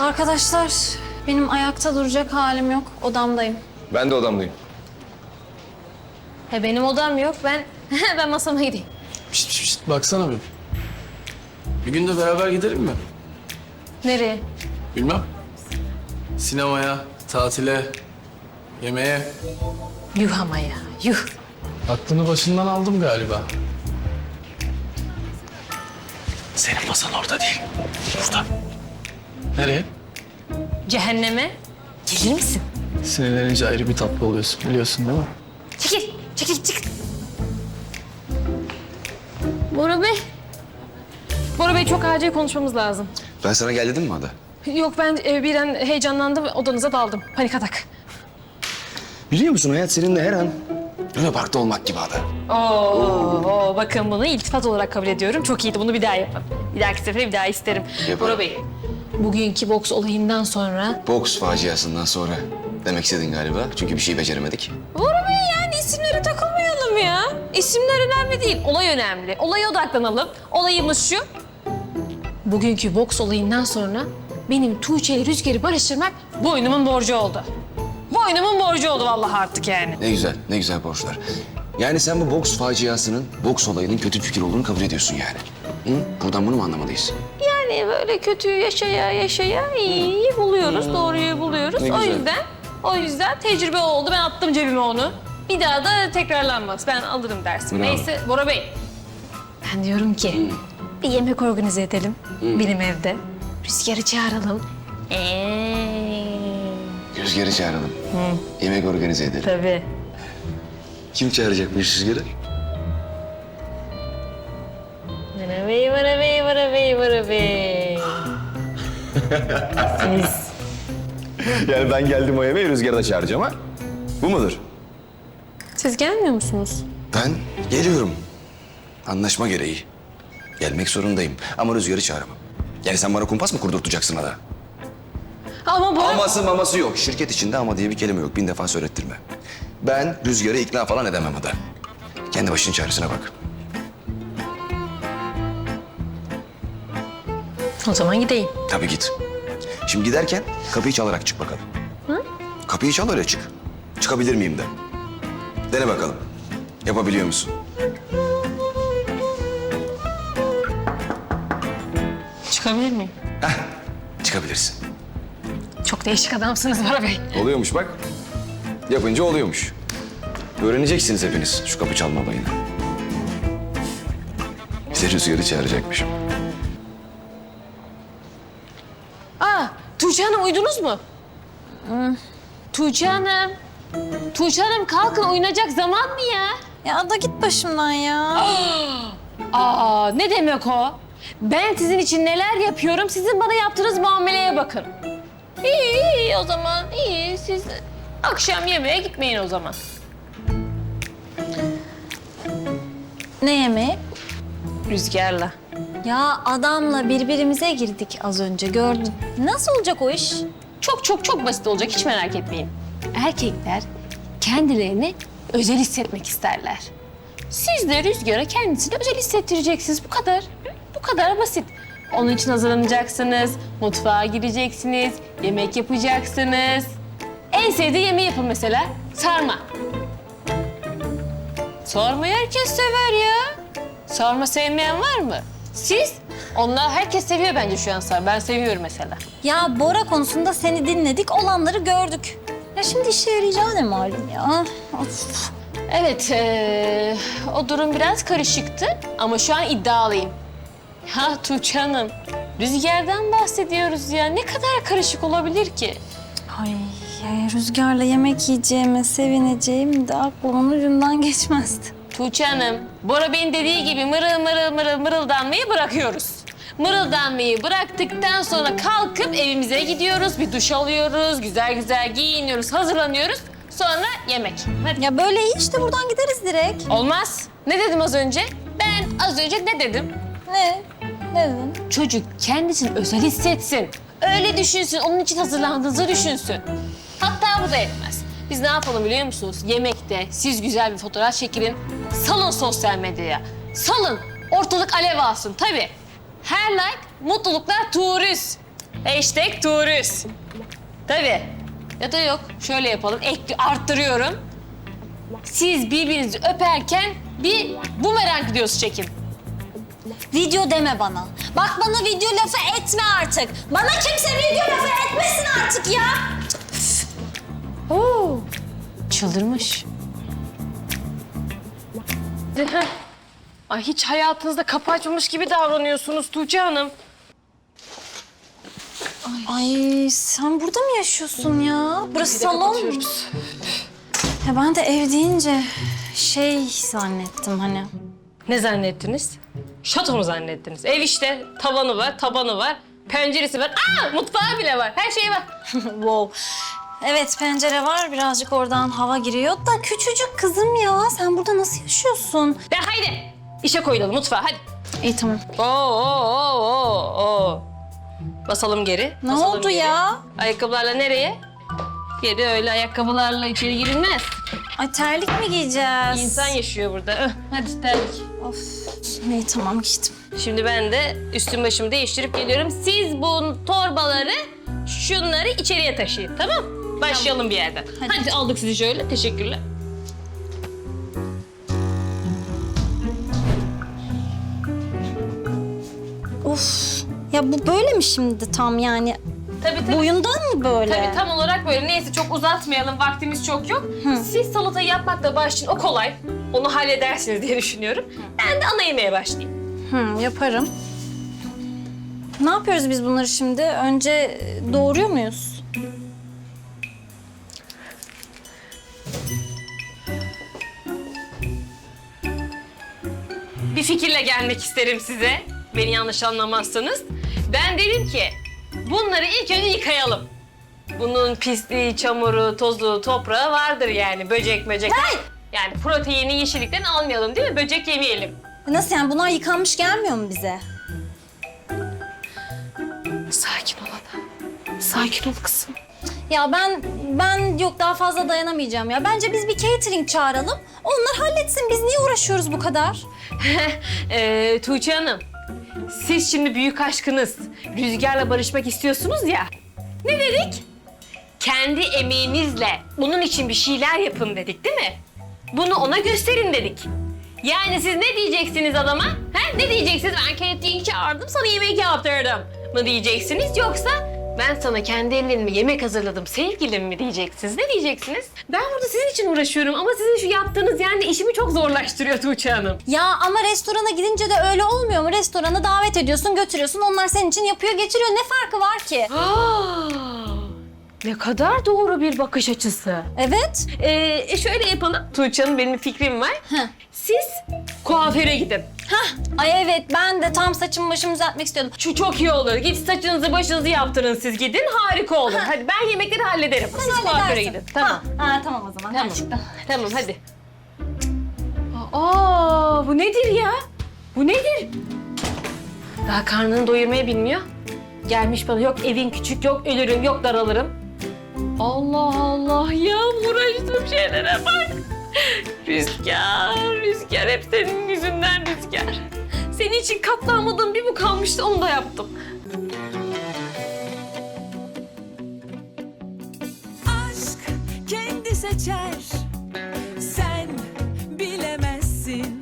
Arkadaşlar benim ayakta duracak halim yok. Odamdayım. Ben de odamdayım. He benim odam yok. Ben ben masama gideyim. Pişt pişt baksana bir. Bir gün de beraber gidelim mi? Nereye? Bilmem. Sinemaya, tatile, yemeğe. Yuh ama ya. Yuh. Aklını başından aldım galiba. Senin masan orada değil. Burada. Nereye? Cehenneme. Gelir misin? Sinirlenince ayrı bir tatlı oluyorsun biliyorsun değil mi? Çekil. Çekil çık. Bora Bey. Bora Bey çok acil konuşmamız lazım. Ben sana gel dedim mi Ada? Yok ben e, birden heyecanlandım odanıza daldım. Panik atak. Biliyor musun hayat seninle her an Luna Park'ta olmak gibi Ada. Oo, bakın bunu iltifat olarak kabul ediyorum. Çok iyiydi. Bunu bir daha yapın. Bir dahaki sefere bir daha isterim. Yaparım. Bora Bey. Bugünkü boks olayından sonra Boks faciasından sonra demek istedin galiba. Çünkü bir şey beceremedik. Bora Bey yani isimlere takılmayalım ya. İsimler önemli değil. Olay önemli. Olaya odaklanalım. Olayımız şu. Bugünkü boks olayından sonra benim Tuğçe ile Rüzgar'ı barıştırmak boynumun borcu oldu. Boynumun borcu oldu vallahi artık yani. Ne güzel, ne güzel borçlar. Yani sen bu boks faciasının, boks olayının kötü fikir olduğunu kabul ediyorsun yani. Hı? Buradan bunu mu anlamalıyız? Yani böyle kötüyü yaşaya yaşaya iyiyi buluyoruz, doğruyu buluyoruz. Ne O güzel. yüzden, o yüzden tecrübe oldu. Ben attım cebime onu. Bir daha da tekrarlanmaz. Ben alırım dersimi. Bravo. Neyse Bora Bey. Ben diyorum ki bir yemek organize edelim benim evde. Rüzgar'ı çağıralım. Eee. Rüzgar'ı çağıralım. Yemek organize edelim. Tabii. Kim çağıracakmış Rüzgar'ı? Siz. Yani ben geldim o yemeği Rüzgar'ı da çağıracağım ha? Bu mudur? Siz gelmiyor musunuz? Ben geliyorum. Anlaşma gereği. Gelmek zorundayım ama Rüzgar'ı çağıramam. Yani sen bana kumpas mı kurdurtacaksın Ada? Ama Bora... Aması maması yok. Şirket içinde ama diye bir kelime yok. Bin defa söylettirme. Ben Rüzgar'ı ikna falan edemem Ada. Kendi başının çaresine bak. O zaman gideyim. Tabii git. Şimdi giderken kapıyı çalarak çık bakalım. Kapıyı çal öyle çık. Çıkabilir miyim de. Dene bakalım. Yapabiliyor musun? Çıkabilir miyim? Heh, çıkabilirsin. Çok değişik adamsınız Bora Bey. Oluyormuş bak. Yapınca oluyormuş. Öğreneceksiniz hepiniz şu kapı çalma olayını. Bize Rüzgar'ı çağıracakmışım. Tuğçe Hanım uyudunuz mu? Tuğçe Hanım. Tuğçe Hanım kalkın uyunacak zaman mı ya? Ya Ada git başımdan ya. Aa, ne demek o? Ben sizin için neler yapıyorum, sizin bana yaptığınız muameleye bakın. İyi, iyi o zaman, iyi. Siz akşam yemeğe gitmeyin o zaman. Ne yemeği? Rüzgarla. Ya adamla birbirimize girdik az önce gördün. Nasıl olacak o iş? Çok çok çok basit olacak, hiç merak etmeyin. Erkekler kendilerini özel hissetmek isterler. Siz de Rüzgar'a kendisini özel hissettireceksiniz. Bu kadar. Bu kadar basit. Onun için hazırlanacaksınız, mutfağa gireceksiniz, yemek yapacaksınız. En sevdiği yemeği yapın mesela, sarma. Sarmayı herkes sever ya. Sarma sevmeyen var mı? Siz? Onlar herkes seviyor bence şu an sarma. Ben seviyorum mesela. Ya Bora konusunda seni dinledik, olanları gördük. Ya şimdi işe yarayacağı ne malum ya. Of. Evet, eee, o durum biraz karışıktı ama şu an iddialıyım. Ha Tuğçe Hanım, rüzgardan bahsediyoruz ya. Ne kadar karışık olabilir ki? Ay ya rüzgarla yemek yiyeceğime sevineceğim de aklımın ucundan geçmezdi. Tuğçe Hanım, Bora Bey'in dediği gibi mırıl mırıl mırıl mırıldanmayı bırakıyoruz. Mırıldanmayı bıraktıktan sonra kalkıp evimize gidiyoruz, bir duş alıyoruz, güzel güzel giyiniyoruz, hazırlanıyoruz. Sonra yemek. Hadi. Ya böyle iyi işte buradan gideriz direkt. Olmaz. Ne dedim az önce? Ben az önce ne dedim? Ne? Ne dedin? Çocuk kendisini özel hissetsin. Öyle düşünsün, onun için hazırlandığınızı düşünsün. Hatta bu da etmez. Biz ne yapalım biliyor musunuz? Yemekte siz güzel bir fotoğraf çekilin. Salın sosyal medyaya. Salın. Ortalık alev alsın tabii. Her like mutluluklar turist. Hashtag turist. Tabii. Ya da yok. Şöyle yapalım. Ekli, arttırıyorum. Siz birbirinizi öperken bir bumerang videosu çekin. Video deme bana. Bak bana video lafı etme artık. Bana kimse video lafı etmesin artık ya. Oo. Çıldırmış. Ay hiç hayatınızda kapı açmamış gibi davranıyorsunuz Tuğçe Hanım. Ay sen burada mı yaşıyorsun ya? Burası salon mu? Ya ben de ev deyince şey zannettim hani. Ne zannettiniz? Şato mu zannettiniz? Ev işte. Tavanı var, tabanı var, penceresi var. Aa, mutfağı bile var. Her şey var. wow. Evet pencere var birazcık oradan hava giriyor da küçücük kızım ya. Sen burada nasıl yaşıyorsun? De haydi. İşe koyulalım mutfağa hadi. İyi tamam. Oo, oo, oo, oo. Basalım geri. Ne basalım oldu geri. ya? Ayakkabılarla nereye? Geri öyle ayakkabılarla içeri girilmez. Ay terlik mi giyeceğiz? İnsan yaşıyor burada. Öh, Hadi terlik. Of. İyi tamam gittim. Şimdi ben de üstüm başımı değiştirip geliyorum. Siz bu torbaları, şunları içeriye taşıyın. Tamam? Başlayalım bir yerden. Hadi. Hadi. aldık sizi şöyle. Teşekkürler. Of. Ya bu böyle mi şimdi tam yani? Tabii tabii. Boyundan mı böyle? Tabii tam olarak böyle. Neyse çok uzatmayalım. Vaktimiz çok yok. Siz salatayı yapmakla başlayın. O kolay. Onu halledersiniz diye düşünüyorum. Ben de ana yemeğe başlayayım. Hı, yaparım. Ne yapıyoruz biz bunları şimdi? Önce doğuruyor muyuz? Bir fikirle gelmek isterim size. Beni yanlış anlamazsanız. Ben dedim ki bunları ilk önce yıkayalım. Bunun pisliği, çamuru, tozu, toprağı vardır yani. Böcek böcek. Yani proteini yeşillikten almayalım değil mi? Böcek yemeyelim. Nasıl yani? Bunlar yıkanmış gelmiyor mu bize? Sakin ol ada. Sakin ol kızım. Ya ben ben yok daha fazla dayanamayacağım ya. Bence biz bir catering çağıralım. Onlar halletsin. Biz niye uğraşıyoruz bu kadar? ee, Tuğçe Hanım, siz şimdi büyük aşkınız Rüzgar'la barışmak istiyorsunuz ya. Ne dedik? Kendi emeğinizle bunun için bir şeyler yapın dedik değil mi? Bunu ona gösterin dedik. Yani siz ne diyeceksiniz adama? He? Ne diyeceksiniz? Ben catering çağırdım sana yemek yaptırdım mı diyeceksiniz? Yoksa ben sana kendi ellerimle yemek hazırladım sevgilim mi diyeceksiniz? Ne diyeceksiniz? Ben burada sizin için uğraşıyorum ama sizin şu yaptığınız yani işimi çok zorlaştırıyor Tuğçe Hanım. Ya ama restorana gidince de öyle olmuyor mu? Restorana davet ediyorsun, götürüyorsun. Onlar senin için yapıyor, getiriyor. Ne farkı var ki? Aa, ne kadar doğru bir bakış açısı. Evet. Ee, şöyle yapalım. Tuğçe Hanım benim bir fikrim var. Heh. Siz kuaföre gidin. Hah. Ay evet ben de tam saçımı başımı düzeltmek istiyordum. Şu çok iyi olur. Git saçınızı başınızı yaptırın siz gidin. Harika olur. Hadi ben yemekleri hallederim. Siz kuaföre halledersin. gidin. Tamam. Ha, ha, tamam o zaman. Tamam. Gerçekten. Tamam hadi. Aa, bu nedir ya? Bu nedir? Daha karnını doyurmayı bilmiyor. Gelmiş bana yok evin küçük, yok ölürüm, yok daralırım. Allah Allah ya uğraştığım şeylere bak. Rüzgar, rüzgar hep senin yüzünden rüzgar. Senin için katlanmadığım bir bu kalmıştı onu da yaptım. Aşk kendi seçer